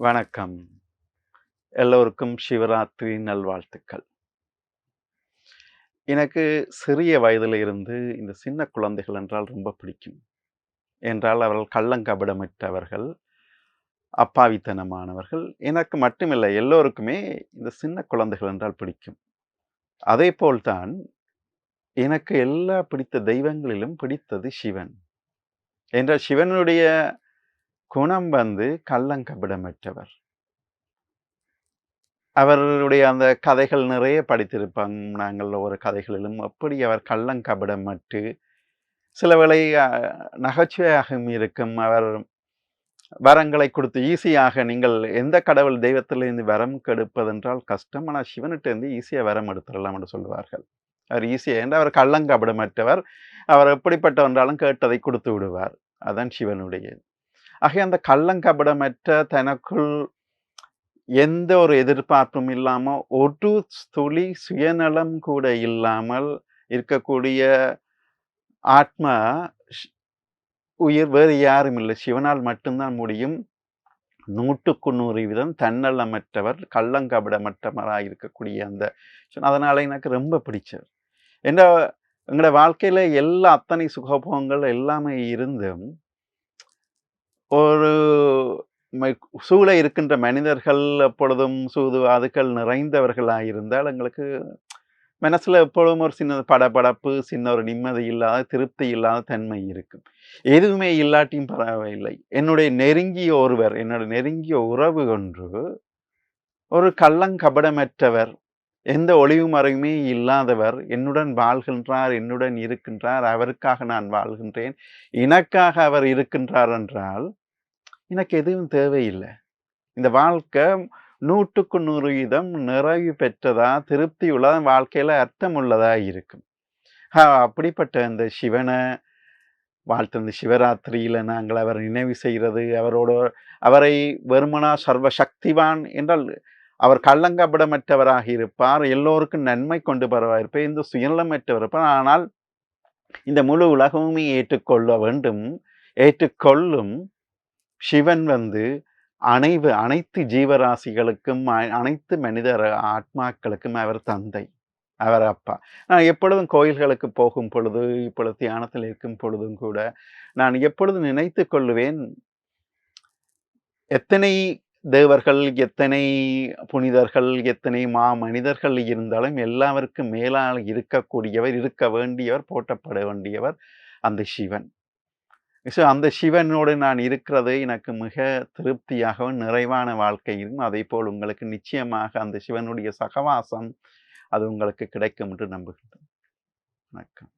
வணக்கம். எல்லோருக்கும் சிவராத்திரி நல்வாழ்த்துக்கள். எனக்கு சிறிய வயதில் இருந்து இந்த சின்ன குழந்தைகள் என்றால் ரொம்ப பிடிக்கும். என்றால் அவர்கள் கள்ளங்கபடமிட்டவர்கள் அப்பாவித்தனமானவர்கள் எனக்கு மட்டுமில்லை எல்லோருக்குமே இந்த சின்ன குழந்தைகள் என்றால் பிடிக்கும். அதே போல்தான் எனக்கு எல்லா பிடித்த தெய்வங்களிலும் பிடித்தது சிவன். என்றால் சிவனுடைய குணம் வந்து கள்ளங்கபடமற்றவர் அவருடைய அந்த கதைகள் நிறைய படித்திருப்பாங்க நாங்கள் ஒரு கதைகளிலும் அப்படி அவர் கள்ளங்கபடமற்று சில வேளை நகைச்சுவையாகவும் இருக்கும். அவர் வரங்களை கொடுத்து ஈஸியாக நீங்கள் எந்த கடவுள் தெய்வத்திலிருந்து வரம் கெடுப்பதென்றால் கஷ்டம் ஆனால் சிவனிட்டிருந்து ஈஸியாக வரம் எடுத்துடலாம் என்று சொல்லுவார்கள். அவர் ஈஸியாக என்று அவர் கள்ளங்கபடமற்றவர் அவர் எப்படிப்பட்டவென்றாலும் கேட்டதை கொடுத்து விடுவார். அதான் சிவனுடையது. ஆகிய அந்த கள்ளங்கபடமற்ற தனக்குள் எந்த ஒரு எதிர்பார்ப்பும் இல்லாமல் ஒரு துளி சுயநலம் கூட இல்லாமல் இருக்கக்கூடிய ஆத்மா உயிர் வேறு யாரும் இல்லை. சிவனால் மட்டும்தான் முடியும். நூற்றுக்கு நூறு வீதம் தன்னலமற்றவர் கள்ளங்கபடமற்றவராக இருக்கக்கூடிய அந்த அதனால் எனக்கு ரொம்ப பிடிச்சது என்ன எங்களோட வாழ்க்கையில் எல்லா அத்தனை சுகபோகங்கள் எல்லாமே இருந்தும் ஒரு சூழ இருக்கின்ற மனிதர்கள் எப்பொழுதும் சூதுவாதுக்கள் நிறைந்தவர்களாக இருந்தால் எங்களுக்கு மனசில் எப்பொழுதும் ஒரு சின்ன படபடப்பு சின்ன ஒரு நிம்மதி இல்லாத திருப்தி இல்லாத தன்மை இருக்கும். எதுவுமே இல்லாட்டியும் பரவாயில்லை. என்னுடைய நெருங்கிய ஒருவர் என்னோட நெருங்கிய உறவு ஒன்று ஒரு கள்ளங்கபடமற்றவர் எந்த ஒளிவு மறைவுமே இல்லாதவர் என்னுடன் வாழ்கின்றார் என்னுடன் இருக்கின்றார் அவருக்காக நான் வாழ்கின்றேன் எனக்காக அவர் இருக்கின்றார் என்றால் எனக்கு எதுவும் தேவையில்லை. இந்த வாழ்க்கை நூற்றுக்கு நூறு வீதம் நிறைவு பெற்றதா திருப்தி உள்ளதா வாழ்க்கையில் அர்த்தம் உள்ளதா இருக்கும். அப்படிப்பட்ட இந்த சிவனை வாழ்த்து இந்த சிவராத்திரியில் நாங்கள் அவர் நினைவு செய்கிறது அவரோட அவரை வெறுமனா சர்வ சக்திவான் என்றால் அவர் கள்ளங்கபடமற்றவராக இருப்பார் எல்லோருக்கும் நன்மை கொண்டு பரவாயிருப்பார் இந்த சுயநலமற்றவர் இருப்பார். ஆனால் இந்த முழு உலகமுமே ஏற்றுக்கொள்ள வேண்டும் ஏற்றுக்கொள்ளும் சிவன் வந்து அனைவு அனைத்து ஜீவராசிகளுக்கும் அனைத்து மனித ஆத்மாக்களுக்கும் அவர் தந்தை அவர் அப்பா. நான் எப்பொழுதும் கோயில்களுக்கு போகும் பொழுது இப்பொழுது தியானத்தில் இருக்கும் பொழுதும் கூட நான் எப்பொழுதும் நினைத்து கொள்ளுவேன் எத்தனை தேவர்கள் எத்தனை புனிதர்கள் எத்தனை மா மனிதர்கள் இருந்தாலும் எல்லாருக்கும் மேலால் இருக்கக்கூடியவர் இருக்க வேண்டியவர் போட்டப்பட வேண்டியவர் அந்த சிவன். ஸோ அந்த சிவனோடு நான் இருக்கிறது எனக்கு மிக திருப்தியாகவும் நிறைவான வாழ்க்கையும் அதே போல் உங்களுக்கு நிச்சயமாக அந்த சிவனுடைய சகவாசம் அது உங்களுக்கு கிடைக்கும் என்று நம்புகின்றேன் வணக்கம்.